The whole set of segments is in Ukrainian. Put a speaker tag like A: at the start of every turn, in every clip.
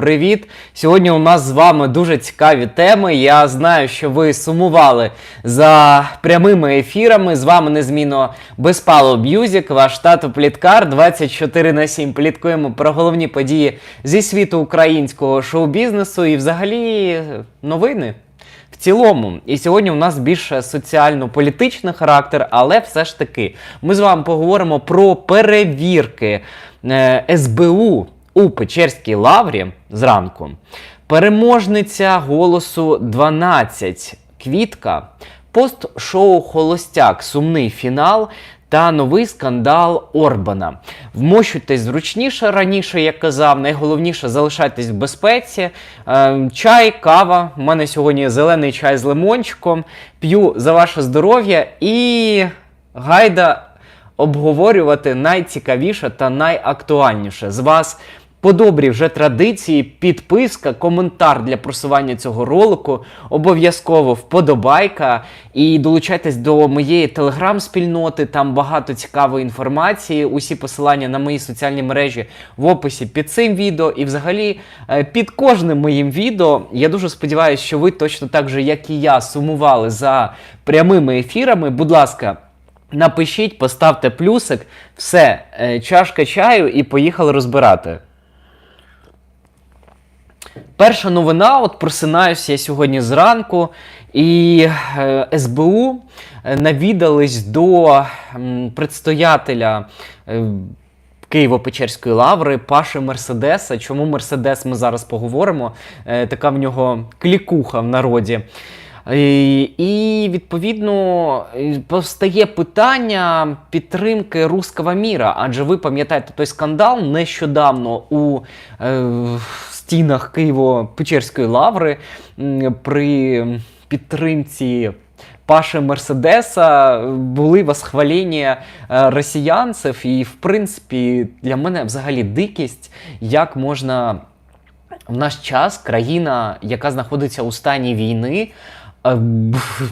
A: Привіт! Сьогодні у нас з вами дуже цікаві теми. Я знаю, що ви сумували за прямими ефірами. З вами незмінно Безпало Б'юзік, ваш тато Пліткар 24 на 7. Пліткуємо про головні події зі світу українського шоу-бізнесу і взагалі новини. В цілому, і сьогодні у нас більше соціально-політичний характер, але все ж таки, ми з вами поговоримо про перевірки е, СБУ у Печерській лаврі зранку. Переможниця голосу 12 Квітка, пост-шоу Холостяк, сумний фінал. Та новий скандал Орбана. Вмощуйтесь зручніше раніше, як казав. Найголовніше залишайтесь в безпеці. Е, чай, кава. У мене сьогодні зелений чай з лимончиком. П'ю за ваше здоров'я і гайда обговорювати найцікавіше та найактуальніше з вас. По добрій вже традиції, підписка, коментар для просування цього ролику, обов'язково вподобайка. І долучайтесь до моєї телеграм-спільноти, там багато цікавої інформації. Усі посилання на мої соціальні мережі в описі під цим відео. І взагалі е, під кожним моїм відео. Я дуже сподіваюся, що ви точно так же, як і я, сумували за прямими ефірами. Будь ласка. Напишіть, поставте плюсик, все, е, чашка чаю і поїхали розбирати. Перша новина, от просинаюся я сьогодні зранку, і е, СБУ е, навідались до предстоятеля е, Києво-Печерської лаври Паши Мерседеса. Чому Мерседес ми зараз поговоримо? Така в нього клікуха в народі. І, і відповідно постає питання підтримки руского міра. Адже ви пам'ятаєте той скандал нещодавно у е, стінах Києво-Печерської лаври при підтримці. Паши Мерседеса були восхвалення е, росіянців, і в принципі для мене взагалі дикість, як можна в наш час країна, яка знаходиться у стані війни,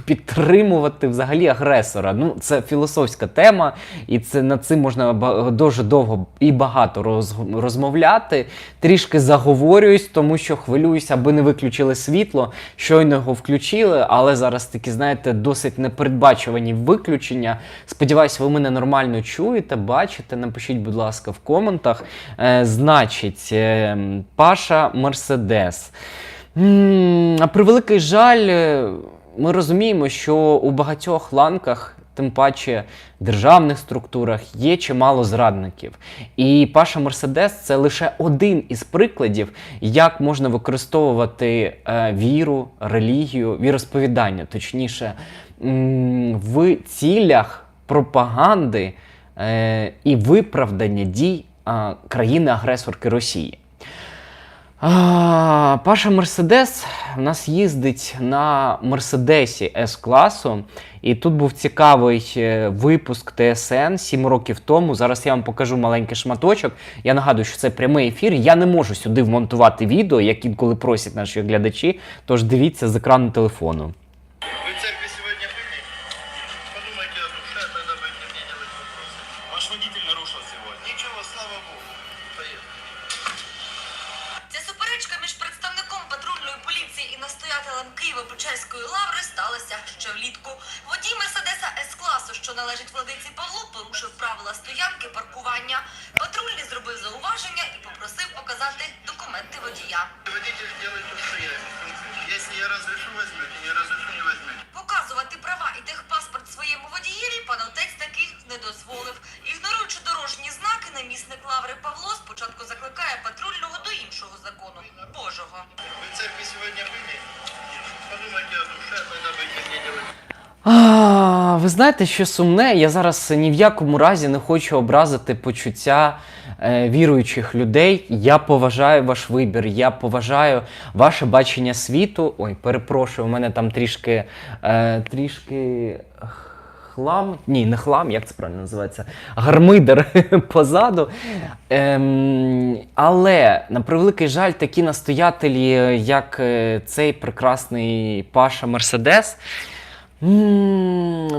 A: підтримувати взагалі агресора. Ну, це філософська тема, і це над цим можна дуже довго і багато роз, розмовляти. Трішки заговорююсь, тому що хвилююсь, аби не виключили світло. Щойно його включили, але зараз такі, знаєте, досить непередбачувані виключення. Сподіваюсь, ви мене нормально чуєте, бачите. Напишіть, будь ласка, в коментах. Е, значить, е, Паша Мерседес. А превеликий жаль, е, ми розуміємо, що у багатьох ланках, тим паче державних структурах, є чимало зрадників. І Паша Мерседес це лише один із прикладів, як можна використовувати е, віру, релігію, віросповідання, точніше, в цілях пропаганди е, і виправдання дій країни-агресорки Росії. А, Паша Мерседес у нас їздить на Мерседесі С-класу. І тут був цікавий е, випуск ТСН 7 років тому. Зараз я вам покажу маленький шматочок. Я нагадую, що це прямий ефір. Я не можу сюди вмонтувати відео, як інколи просять наші глядачі. Тож дивіться з екрану телефону. Ви знаєте, що сумне? Я зараз ні в якому разі не хочу образити почуття е, віруючих людей. Я поважаю ваш вибір, я поважаю ваше бачення світу. Ой, перепрошую, у мене там трішки, е, трішки хлам. Ні, не хлам, як це правильно називається? Гармидер позаду. Ем, але на превеликий жаль, такі настоятелі, як е, цей прекрасний Паша Мерседес.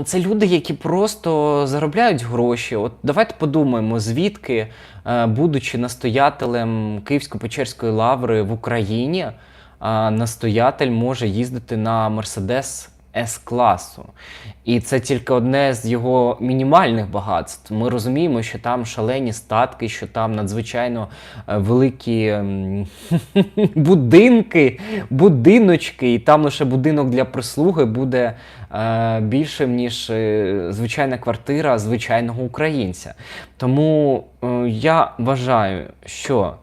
A: М, Це люди, які просто заробляють гроші. От давайте подумаємо, звідки, е, будучи настоятелем Київсько-Печерської лаври в Україні, е, настоятель може їздити на Мерседес С-класу. І це тільки одне з його мінімальних багатств. Ми розуміємо, що там шалені статки, що там надзвичайно е, великі ем, будинки, будиночки, і там лише будинок для прислуги буде е, більшим, ніж е, звичайна квартира звичайного українця. Тому е, я вважаю, що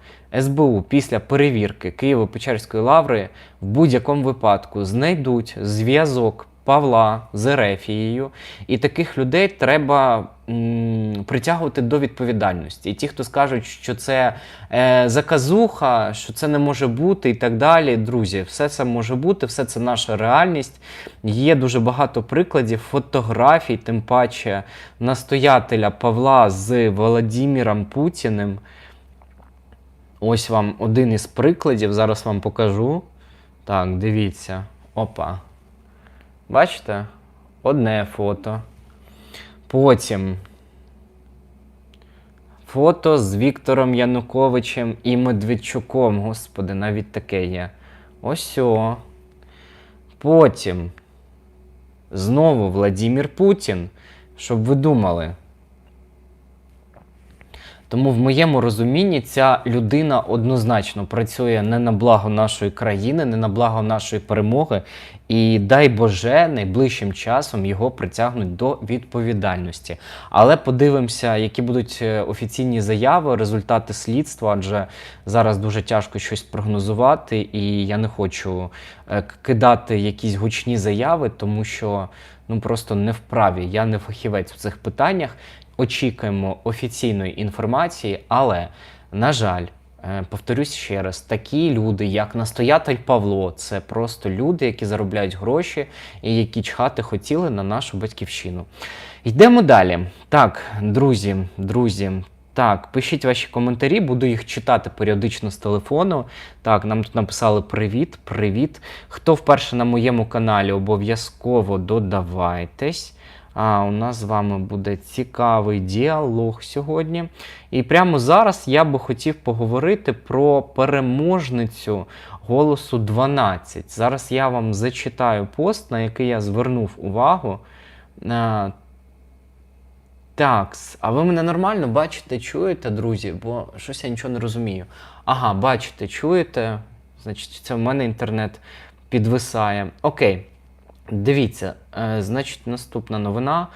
A: СБУ після перевірки Києво-Печерської лаври в будь-якому випадку знайдуть зв'язок Павла з Ерефією, і таких людей треба м, притягувати до відповідальності. І ті, хто скажуть, що це е, заказуха, що це не може бути, і так далі. Друзі, все це може бути, все це наша реальність. Є дуже багато прикладів, фотографій, тим паче настоятеля Павла з Володимиром Путіним. Ось вам один із прикладів. Зараз вам покажу. Так, дивіться. Опа. Бачите? Одне фото. Потім фото з Віктором Януковичем і Медведчуком. Господи, навіть таке є. Ось о. Потім знову Владимир Путін. Щоб ви думали. Тому в моєму розумінні ця людина однозначно працює не на благо нашої країни, не на благо нашої перемоги. І дай Боже, найближчим часом його притягнуть до відповідальності. Але подивимося, які будуть е, офіційні заяви, результати слідства, адже зараз дуже тяжко щось прогнозувати, і я не хочу е, кидати якісь гучні заяви, тому що ну просто не вправі. Я не фахівець в цих питаннях очікуємо офіційної інформації, але, на жаль, е, повторюсь ще раз, такі люди, як настоятель Павло, це просто люди, які заробляють гроші і які чхати хотіли на нашу батьківщину. Йдемо далі. Так, друзі, друзі. Так, пишіть ваші коментарі, буду їх читати періодично з телефону. Так, нам тут написали привіт, привіт. Хто вперше на моєму каналі, обов'язково додавайтесь. А у нас з вами буде цікавий діалог сьогодні. І прямо зараз я би хотів поговорити про переможницю голосу 12. Зараз я вам зачитаю пост, на який я звернув увагу. А, Такс, а ви мене нормально бачите, чуєте, друзі? Бо щось я нічого не розумію. Ага, бачите, чуєте? Значить, це в мене інтернет підвисає. Окей. Дивіться, е, значить, наступна новина.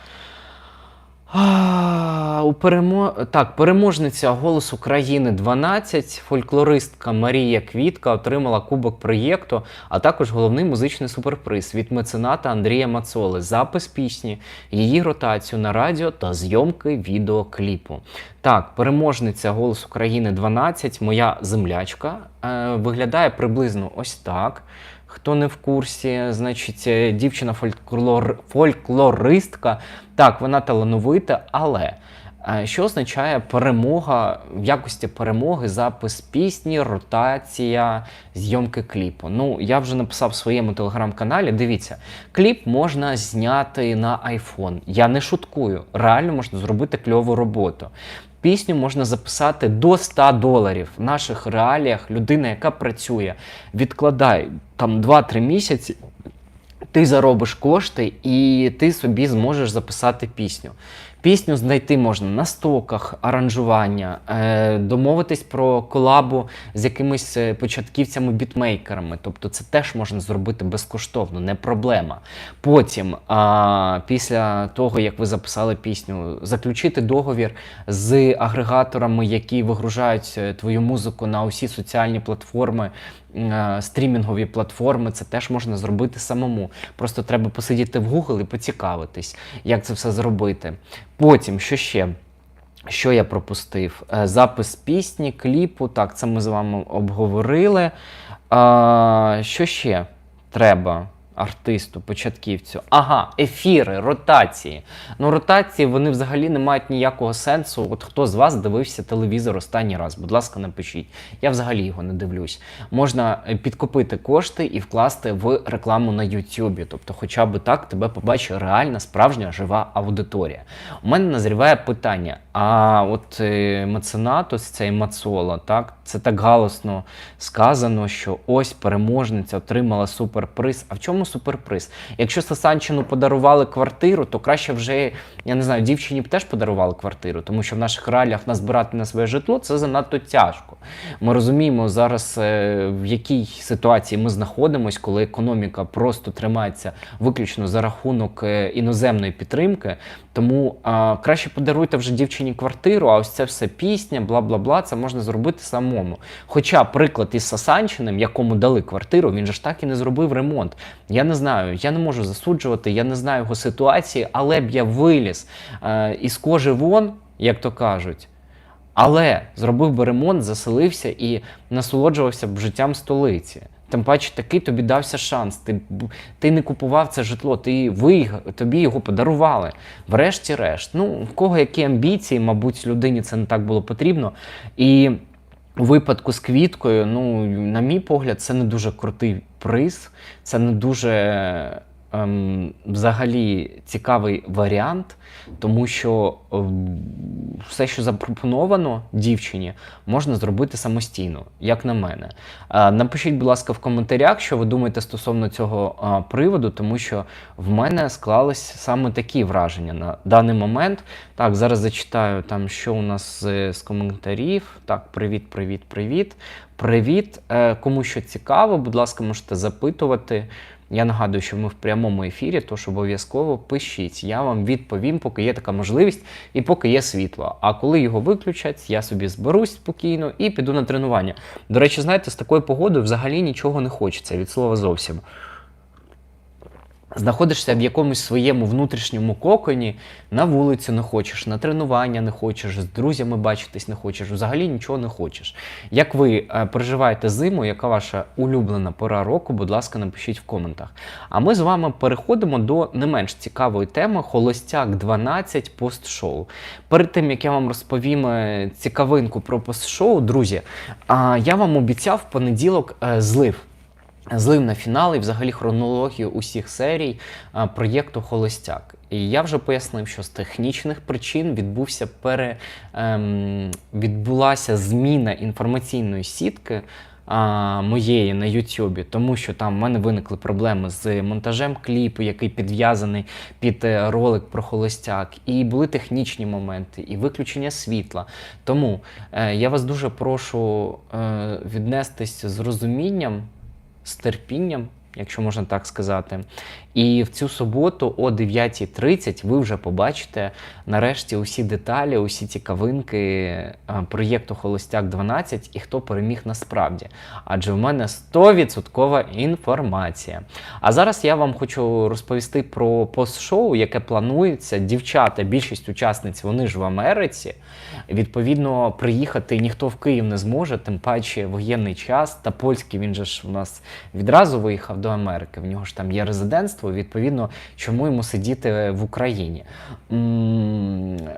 A: У перемо... Так, переможниця «Голос України 12, фольклористка Марія Квітка отримала кубок проєкту, а також головний музичний суперприз від мецената Андрія Мацоли, запис пісні, її ротацію на радіо та зйомки відеокліпу. Так, переможниця «Голос України 12, моя землячка, е, виглядає приблизно ось так. Хто не в курсі, значить, е, дівчина фольклор... фольклористка. Так, вона талановита, але е, що означає перемога в якості перемоги, запис пісні, ротація, зйомки кліпу? Ну, я вже написав в своєму телеграм-каналі. Дивіться, кліп можна зняти на iPhone. Я не шуткую. Реально можна зробити кльову роботу. Пісню можна записати до 100 доларів. В наших реаліях людина, яка працює, відкладай там 2-3 місяці, ти заробиш кошти і ти собі зможеш записати пісню. Пісню знайти можна на стоках, аранжування, е, домовитись про колабу з якимись е, початківцями-бітмейкерами. Тобто це теж можна зробити безкоштовно, не проблема. Потім, після того, як ви записали пісню, заключити договір з агрегаторами, які вигружають е, твою музику на усі соціальні платформи, стрімінгові платформи, це теж можна зробити самому. Просто треба посидіти в Google і поцікавитись, як це все зробити. Потім, що ще? Що я пропустив? Е, Запис пісні, кліпу. Так, це ми з вами обговорили. Що ще треба? Артисту, початківцю. Ага, ефіри, ротації. Ну, ротації вони взагалі не мають ніякого сенсу. От хто з вас дивився телевізор останній раз? Будь ласка, напишіть. Я взагалі його не дивлюсь. Можна е, підкопити кошти і вкласти в рекламу на Ютубі. Тобто, хоча б так тебе побачить реальна, справжня жива аудиторія. У мене назріває питання: а от е, меценат, цей Мацола, так, це так галосно сказано, що ось переможниця отримала суперприз. А в чому суперприз? Якщо Сасанчину подарували квартиру, то краще вже, я не знаю, дівчині б теж подарували квартиру, тому що в наших реаліях назбирати на своє житло це занадто тяжко. Ми розуміємо зараз, е, в якій ситуації ми знаходимося, коли економіка просто тримається виключно за рахунок е, іноземної підтримки. Тому а, краще подаруйте вже дівчині квартиру, а ось це все пісня, бла бла бла. Це можна зробити самому. Хоча приклад із Сасанчиним, якому дали квартиру, він же ж так і не зробив ремонт. Я не знаю, я не можу засуджувати, я не знаю його ситуації, але б я виліз е, із кожи вон, як то кажуть. Але зробив би ремонт, заселився і насолоджувався б життям столиці. Тим паче такий тобі дався шанс. Ти, ти не купував це житло, ти виграв, тобі його подарували. Врешті-решт. Ну, в кого які амбіції, мабуть, людині це не так було потрібно. І у випадку з квіткою, ну, на мій погляд, це не дуже крутий приз, це не дуже ем, взагалі цікавий варіант, тому що ем, все, що запропоновано дівчині, можна зробити самостійно, як на мене. Е, Напишіть, будь ласка, в коментарях, що ви думаєте стосовно цього е, приводу, тому що в мене склались саме такі враження на даний момент. Так, зараз зачитаю там, що у нас з, з коментарів. Так, привіт, привіт, привіт. Привіт. Е, Кому що цікаво, будь ласка, можете запитувати. Я нагадую, що ми в прямому ефірі, тож обов'язково пишіть. Я вам відповім, поки є така можливість і поки є світло. А коли його виключать, я собі зберусь спокійно і піду на тренування. До речі, знаєте, з такою погодою взагалі нічого не хочеться від слова зовсім. Знаходишся в якомусь своєму внутрішньому коконі, на вулицю не хочеш, на тренування не хочеш, з друзями бачитись не хочеш, взагалі нічого не хочеш. Як ви е, переживаєте зиму, яка ваша улюблена пора року, будь ласка, напишіть в коментах. А ми з вами переходимо до не менш цікавої теми Холостяк 12 постшоу. Перед тим як я вам розповім е, цікавинку про постшоу, друзі, а, я вам обіцяв в понеділок е, злив. Злив на фінал і взагалі хронологію усіх серій проєкту Холостяк. І я вже пояснив, що з технічних причин відбувся пере, ем, відбулася зміна інформаційної сітки моєї на Ютубі, тому що там в мене виникли проблеми з монтажем кліпу, який підв'язаний під е, ролик про холостяк, і були технічні моменти, і виключення світла. Тому е, я вас дуже прошу е, віднестись з розумінням з терпінням, якщо можна так сказати. І в цю суботу о 9.30 ви вже побачите нарешті усі деталі, усі цікавинки е, проєкту Холостяк 12 і хто переміг насправді. Адже в мене 100% інформація. А зараз я вам хочу розповісти про пост-шоу, яке планується. Дівчата, більшість учасниць, вони ж в Америці. Відповідно, приїхати ніхто в Київ не зможе, тим паче воєнний час. Та польський він же ж у нас відразу виїхав до Америки. В нього ж там є резидентство. Відповідно, чому йому сидіти в Україні?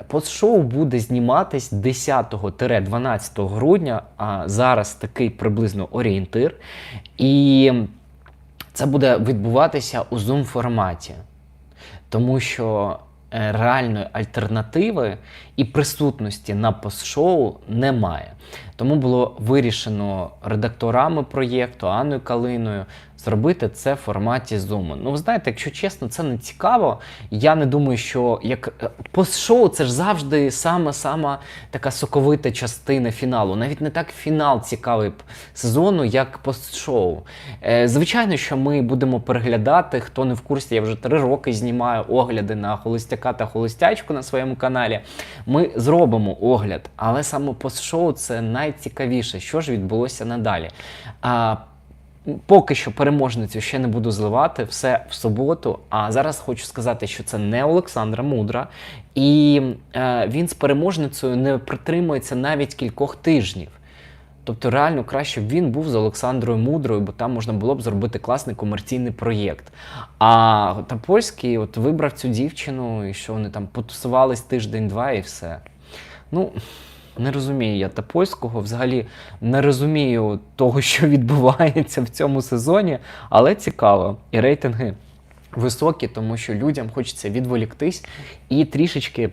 A: Постшоу буде зніматись 10-12 грудня, а зараз такий приблизно орієнтир. І це буде відбуватися у Zoom форматі. Тому що е, реальної альтернативи і присутності на постшоу немає. Тому було вирішено редакторами проєкту Анною Калиною зробити це в форматі Zoom. Ну, ви знаєте, якщо чесно, це не цікаво. Я не думаю, що як е, постшоу це ж завжди сама-сама така соковита частина фіналу. Навіть не так фінал цікавий сезону, як постшоу. Е, звичайно, що ми будемо переглядати. Хто не в курсі, я вже три роки знімаю огляди на холостяка та холостячку на своєму каналі. Ми зробимо огляд, але саме постшоу це найцікавіше, що ж відбулося надалі. А, Поки що переможницю ще не буду зливати, все в суботу. А зараз хочу сказати, що це не Олександра Мудра, і е, він з переможницею не притримується навіть кількох тижнів. Тобто, реально краще б він був з Олександрою Мудрою, бо там можна було б зробити класний комерційний проєкт. А Топольський от вибрав цю дівчину, і що вони там потусувались тиждень-два і все. Ну, не розумію я Топольського, взагалі не розумію того, що відбувається в цьому сезоні, але цікаво. І рейтинги високі, тому що людям хочеться відволіктись і трішечки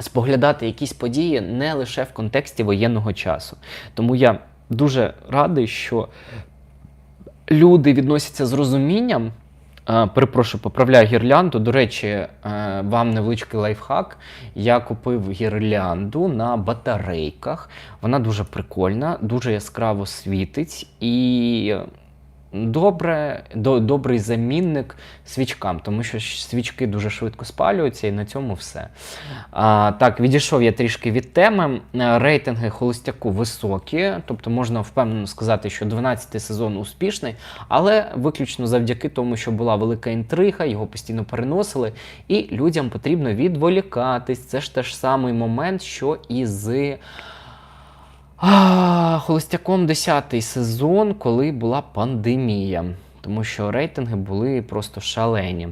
A: споглядати якісь події не лише в контексті воєнного часу. Тому я дуже радий, що люди відносяться з розумінням. Перепрошую, поправляю гірлянду. До речі, е, вам невеличкий лайфхак. Я купив гірлянду на батарейках. Вона дуже прикольна, дуже яскраво світить і добре, до, добрий замінник свічкам, тому що свічки дуже швидко спалюються, і на цьому все. А, так, відійшов я трішки від теми. Е, Рейтинги холостяку високі, тобто можна впевнено сказати, що 12-й сезон успішний, але виключно завдяки тому, що була велика інтрига, його постійно переносили, і людям потрібно відволікатись. Це ж теж самий момент, що і з. А, Холостяком 10-й сезон, коли була пандемія, тому що рейтинги були просто шалені.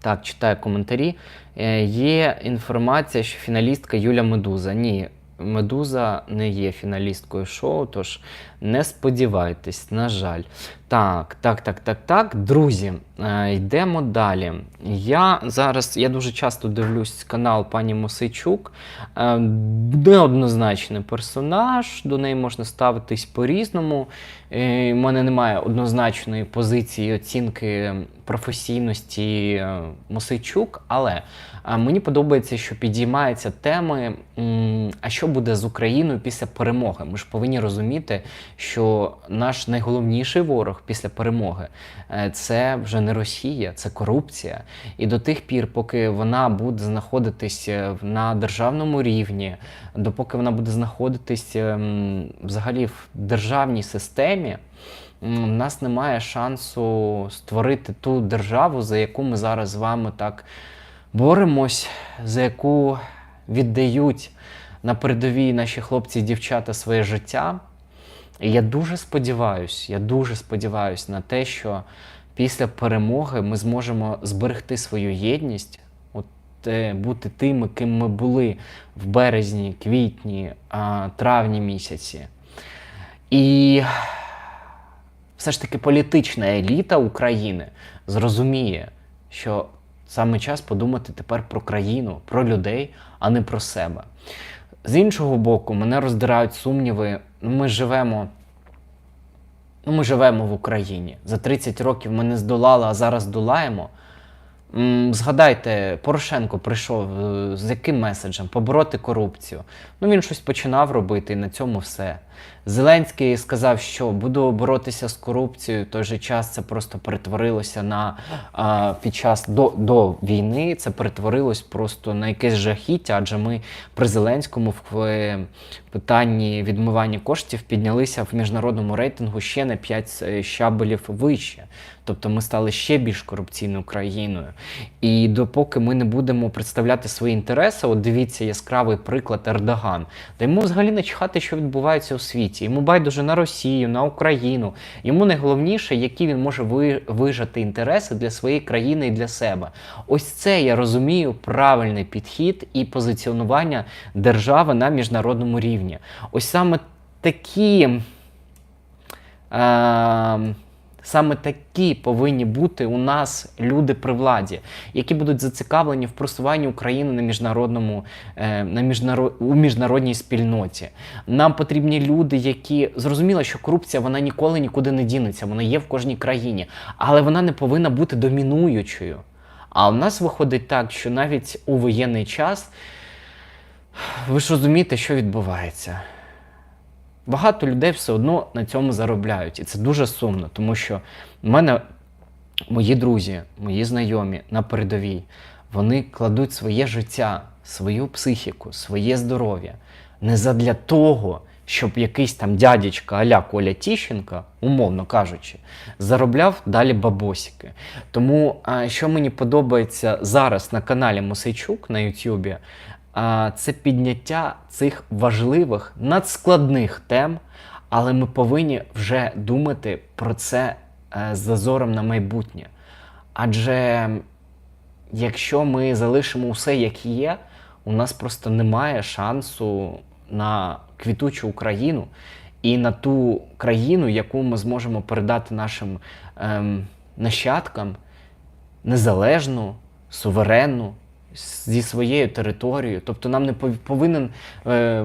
A: Так, читаю коментарі. Е, Є інформація, що фіналістка Юля Медуза. Ні, Медуза не є фіналісткою шоу, тож не сподівайтесь, на жаль. Так, так, так, так, так. Друзі, е, йдемо далі. Я зараз я дуже часто дивлюсь канал пані Мосейчук. Е, неоднозначний персонаж, до неї можна ставитись по-різному. Е, У мене немає однозначної позиції оцінки професійності Мосейчук, але мені подобається, що підіймаються теми, а що буде з Україною після перемоги. Ми ж повинні розуміти, що наш найголовніший ворог після перемоги е, це вже не Росія, це корупція. І до тих пір, поки вона буде знаходитись е, на державному рівні, допоки вона буде знаходитись ем, взагалі в державній системі. У нас немає шансу створити ту державу, за яку ми зараз з вами так боремось, за яку віддають на передовій наші хлопці і дівчата своє життя. І я дуже сподіваюся, я дуже сподіваюся на те, що після перемоги ми зможемо зберегти свою єдність, от, е, бути тими, ким ми були в березні, квітні, травні місяці. І все ж таки політична еліта України зрозуміє, що саме час подумати тепер про країну, про людей, а не про себе. З іншого боку, мене роздирають сумніви. Ну, Ми живемо. Ну, ми живемо в Україні. За 30 років ми не здолали, а зараз долаємо. Згадайте, Порошенко прийшов е, з яким меседжем? Побороти корупцію. Ну він щось починав робити, і на цьому все. Зеленський сказав, що буду боротися з корупцією. В той же час це просто перетворилося на а, під час до, до війни. Це перетворилось просто на якесь жахіття, адже ми при Зеленському в е, питанні відмивання коштів піднялися в міжнародному рейтингу ще на 5 щабелів вище. Тобто ми стали ще більш корупційною країною. І допоки ми не будемо представляти свої інтереси, от дивіться яскравий приклад Ердоган, та йому взагалі не чхати, що відбувається у світі. Йому байдуже на Росію, на Україну. Йому найголовніше, які він може вижати інтереси для своєї країни і для себе. Ось це я розумію правильний підхід і позиціонування держави на міжнародному рівні. Ось саме такі. Е- Саме такі повинні бути у нас люди при владі, які будуть зацікавлені в просуванні України на міжнародному е, на міжнаро... у міжнародній спільноті. Нам потрібні люди, які зрозуміло, що корупція вона ніколи нікуди не дінеться, вона є в кожній країні, але вона не повинна бути домінуючою. А у нас виходить так, що навіть у воєнний час ви ж розумієте, що відбувається. Багато людей все одно на цьому заробляють. І це дуже сумно, тому що в мене мої друзі, мої знайомі на передовій, вони кладуть своє життя, свою психіку, своє здоров'я не задля того, щоб якийсь там дядечка аля Коля Тіщенка, умовно кажучи, заробляв далі бабосики. Тому що мені подобається зараз на каналі Мосейчук на Ютубі, це підняття цих важливих надскладних тем, Але ми повинні вже думати про це е, з зазором на майбутнє. Адже якщо ми залишимо усе як є, у нас просто немає шансу на квітучу Україну і на ту країну, яку ми зможемо передати нашим ем, нащадкам незалежну, суверенну, зі своєю територією. Тобто нам не повинен, е,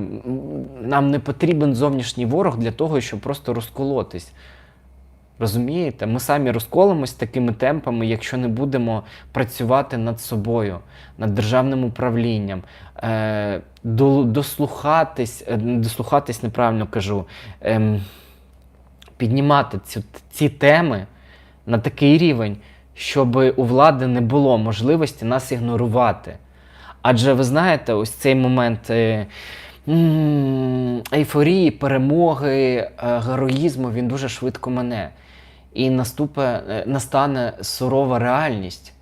A: нам не потрібен зовнішній ворог для того, щоб просто розколотись. Розумієте, ми самі розколимось такими темпами, якщо не будемо працювати над собою, над державним управлінням, е, до- дослухатись, е, дослухатись неправильно кажу, ем, піднімати цю, ці теми на такий рівень, щоб у влади не було можливості нас ігнорувати. Адже ви знаєте, ось цей момент е, ейфорії, перемоги, е, героїзму він дуже швидко мене. І наступе, е, настане сурова реальність.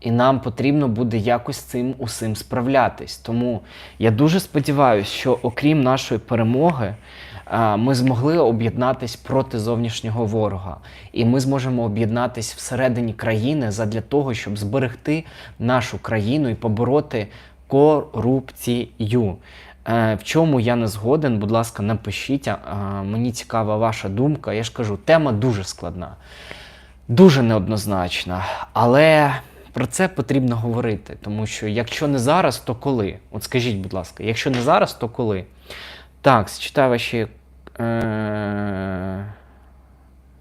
A: І нам потрібно буде якось цим усім справлятись. Тому я дуже сподіваюся, що окрім нашої перемоги, ми змогли об'єднатись проти зовнішнього ворога. І ми зможемо об'єднатись всередині країни задля того, щоб зберегти нашу країну і побороти корупцію. Е, В чому я не згоден, будь ласка, напишіть. Мені цікава ваша думка. Я ж кажу, тема дуже складна дуже неоднозначна. Але про це потрібно говорити, тому що якщо не зараз, то коли? От скажіть, будь ласка, якщо не зараз, то коли? Так, читаю ваші. Е-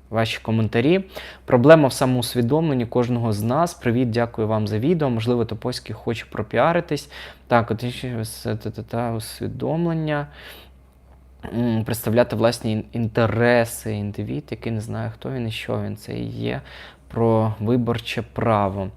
A: Ваші коментарі. Проблема в самоусвідомленні кожного з нас. Привіт, дякую вам за відео. Можливо, Топольський хоче пропіаритись. Так, от та-та-та, усвідомлення. Представляти власні інтереси, індивід, який не знає, хто він і що він. Це і є про виборче право.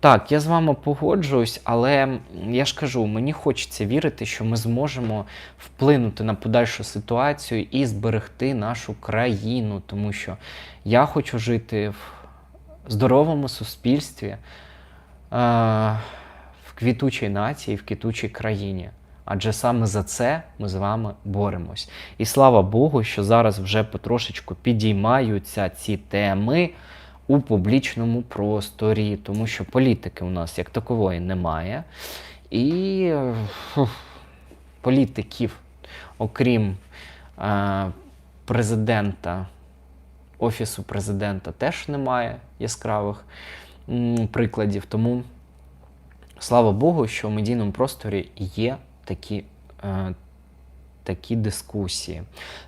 A: Так, я з вами погоджуюсь, але я ж кажу, мені хочеться вірити, що ми зможемо вплинути на подальшу ситуацію і зберегти нашу країну, тому що я хочу жити в здоровому суспільстві, е, в квітучій нації, в квітучій країні. Адже саме за це ми з вами боремось. І слава Богу, що зараз вже потрошечку підіймаються ці теми у публічному просторі, тому що політики у нас як такової немає. І політиків, окрім е, президента, офісу президента, теж немає яскравих прикладів. Тому слава Богу, що в медійному просторі є такі, е, такі дискусії.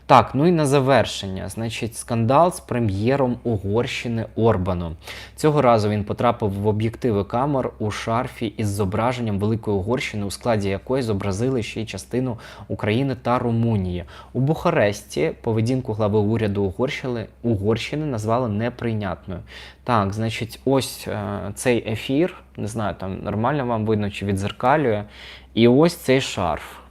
A: Так, ну і на завершення, значить, скандал з прем'єром Угорщини Орбаном. Цього разу він потрапив в об'єктиви камер у шарфі із зображенням Великої Угорщини, у складі якої зобразили ще й частину України та Румунії. У Бухаресті поведінку глави уряду Угорщини, Угорщини назвали неприйнятною. Так, значить, ось е, цей ефір, не знаю, там нормально вам видно чи відзеркалює. І ось цей шарф.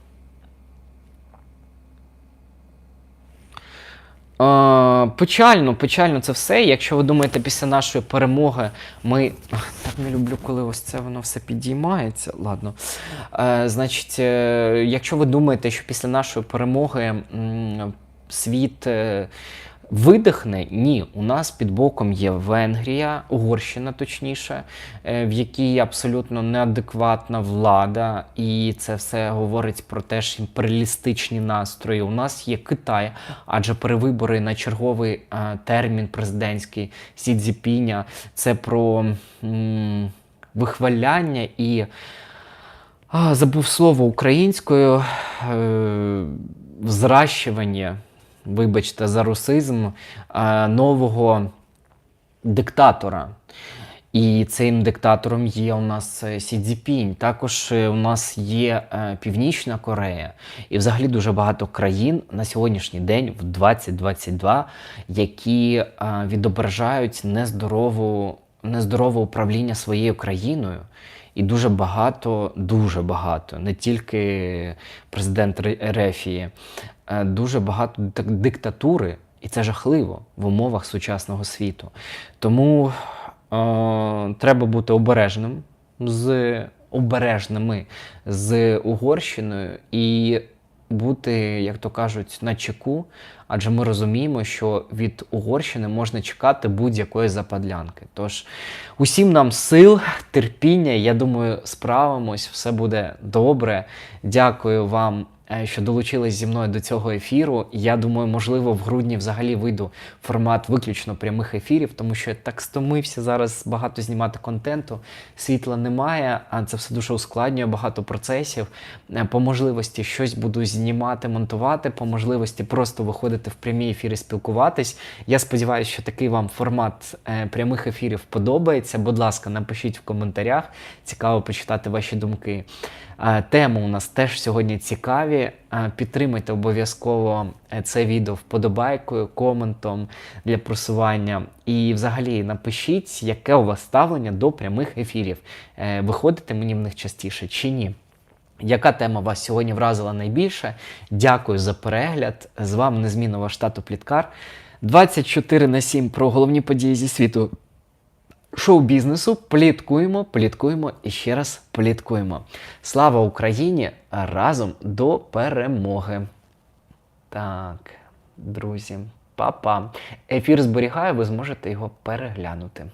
A: Е, печально, печально це все. Якщо ви думаєте, після нашої перемоги ми. Так не люблю, коли ось це воно все підіймається. Ладно. Е, значить, е, якщо ви думаєте, що після нашої перемоги м, світ. е, Видихне, ні, у нас під боком є Венгрія, Угорщина, точніше, е, в якій абсолютно неадекватна влада, і це все говорить про теж імперіалістичні настрої. У нас є Китай, адже перевибори на черговий е, термін президентський Сі Цзіпіня – це про м, вихваляння і а, забув слово українською е, взращування, вибачте, за русизм е, нового диктатора. І цим диктатором є у нас е, Сі Цзіпінь. Також е, у нас є Північна Корея і взагалі дуже багато країн на сьогоднішній день, в 2022, які відображають нездорову, нездорове управління своєю країною. І дуже багато, дуже багато, не тільки президент Рефії, дуже багато диктатури, і це жахливо в умовах сучасного світу. Тому е, треба бути обережним з обережними з Угорщиною і бути, як то кажуть, на чеку, адже ми розуміємо, що від Угорщини можна чекати будь-якої западлянки. Тож усім нам сил, терпіння. Я думаю, справимось, все буде добре. Дякую вам. Е, Що долучились зі мною до цього ефіру. Я думаю, можливо, в грудні взагалі вийду формат виключно прямих ефірів, тому що я так стомився зараз багато знімати контенту. Світла немає, а це все дуже ускладнює багато процесів. Е, По можливості щось буду знімати, монтувати, по можливості просто виходити в прямі ефіри, спілкуватись. Я сподіваюся, що такий вам формат е, прямих ефірів подобається. Будь ласка, напишіть в коментарях. Цікаво почитати ваші думки. Теми у нас теж сьогодні цікаві. Е, Підтримайте обов'язково е, це відео вподобайкою, коментом для просування. І взагалі напишіть, яке у вас ставлення до прямих ефірів. Е, Виходите мені в них частіше чи ні? Яка тема вас сьогодні вразила найбільше? Дякую за перегляд. З вами незмінно ваш тато Пліткар. 24 на 7 про головні події зі світу шоу-бізнесу. Пліткуємо, пліткуємо і ще раз пліткуємо. Слава Україні! Разом до перемоги. Так, друзі, па-па. Ефір зберігаю, ви зможете його переглянути.